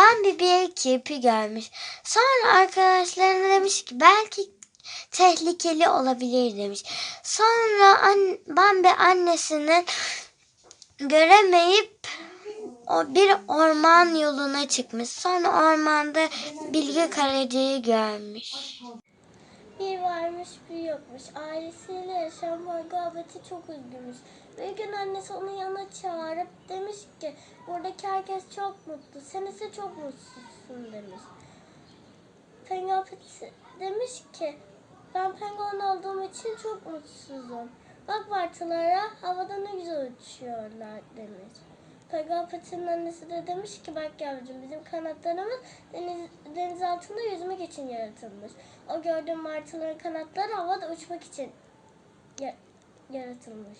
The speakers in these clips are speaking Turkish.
Bambi bir kirpi görmüş. Sonra arkadaşlarına demiş ki belki tehlikeli olabilir demiş. Sonra an, Bambi annesinin göremeyip o bir orman yoluna çıkmış. Sonra ormanda Bilge Karaca'yı görmüş. Bir varmış bir yokmuş. Ailesiyle yaşayan Margabet'i çok üzgünmüş. Bir gün annesi onu yanına çağırıp demiş ki buradaki herkes çok mutlu. Sen ise çok mutsuzsun demiş. Pengapet demiş ki ben penguin olduğum için çok mutsuzum. Bak martılara havada ne güzel uçuyorlar demiş. Pengapet'in annesi de demiş ki bak yavrucuğum bizim kanatlarımız deniz, deniz altında yüzmek için yaratılmış. O gördüğün martıların kanatları havada uçmak için ya- yaratılmış.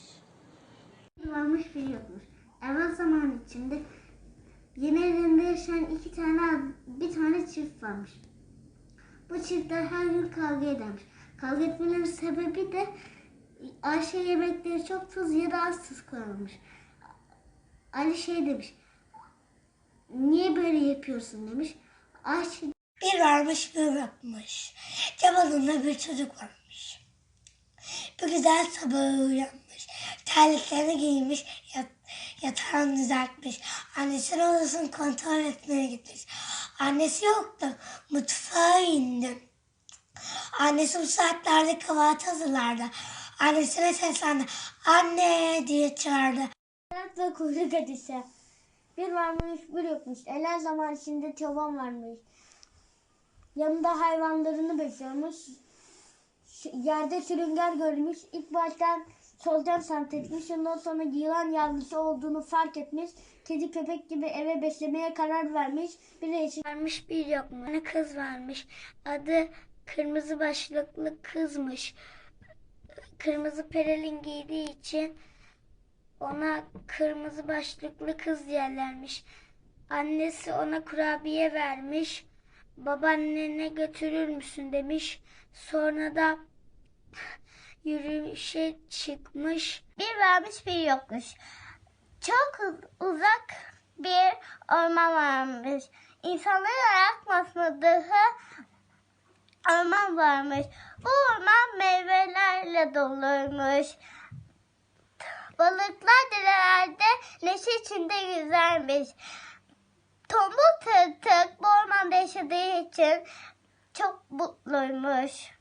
varmış bir yokmuş. Evvel zaman içinde yeni evinde yaşayan iki tane bir tane çift varmış. Bu çiftler her gün kavga edermiş. Kavga etmelerinin sebebi de Ayşe yemekleri çok tuz ya da az tuz koymuş. Ali şey demiş. Niye böyle yapıyorsun demiş. Ayşe Bir varmış bir yokmuş. Cemal'ında bir çocuk varmış. Bir güzel sabah uyanmış. Terliklerini giymiş. Yat, yatağını düzeltmiş. Annesinin odasını kontrol etmeye gitmiş. Annesi yoktu. Mutfağa indi. Annesi bu saatlerde kahvaltı hazırlardı. Annesine seslendi. Anne diye çağırdı. Ve kuyruk hadise. Bir varmış bir yokmuş. Eller zaman içinde çoban varmış. Yanında hayvanlarını besliyormuş. Yerde sürüngen görmüş. İlk baştan solucan sanat etmiş. Ondan sonra yılan yavrusu olduğunu fark etmiş. Kedi köpek gibi eve beslemeye karar vermiş. Bir eşi Varmış bir yokmuş. Bir kız varmış. Adı kırmızı başlıklı kızmış. Kırmızı perelin giydiği için ona kırmızı başlıklı kız diyorlarmış. Annesi ona kurabiye vermiş. Babaannene götürür müsün demiş. Sonra da yürüyüşe çıkmış. Bir varmış bir yokmuş. Çok uz- uzak bir orman varmış. İnsanların ayak orman varmış. Bu orman meyvelerle doluymuş. Balıklar derelerde neşe içinde yüzermiş. Tombul tırtık bu ormanda yaşadığı için çok mutluymuş.